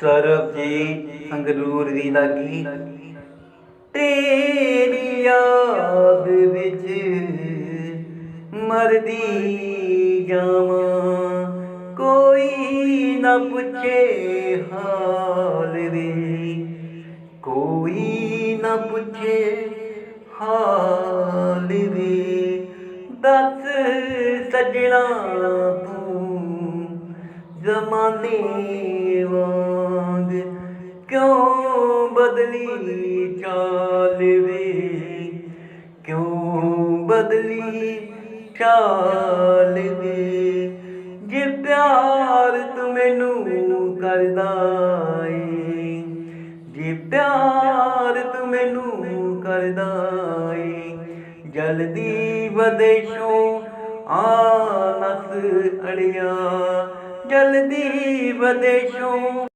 ਸਰਬਜੀਤ ਸੰਗਰੂਰ ਦੀ ਲਾਗੀ। ਤੇਰੀ ਯਾਦ ਵਿੱਚ ਮਰਦੀ ਜਾਵਾਂ। ਕੋਈ ਨਾ ਪੁੱਛੇ ਹਾਲ ਰੇ ਕੋਈ ਨਾ ਪੁੱਛੇ ਹਾਲ ਵੇ। ਦੱਸ ਸਜਣਾ ਤੂੰ ਜ਼ਮਾਨੇ ਕਿਉਂ ਬਦਲੀ ਚਾਲ ਵੇ? ਕਿਉਂ ਬਦਲੀ ਚਾਲ ਵੇ? ਜੇ ਪਿਆਰ ਤੂੰ ਮੈਨੂੰ ਕਰਦਾ ਏ, ਜੇ ਪਿਆਰ ਤੂੰ ਮੈਨੂੰ ਕਰਦਾ ਏ, ਜਲਦੀ ਵਿਦੇਸ਼ੋਂ ਆ ਅੜਿਆ। ਜਲਦੀ ਵਿਦੇਸ਼ੋਂ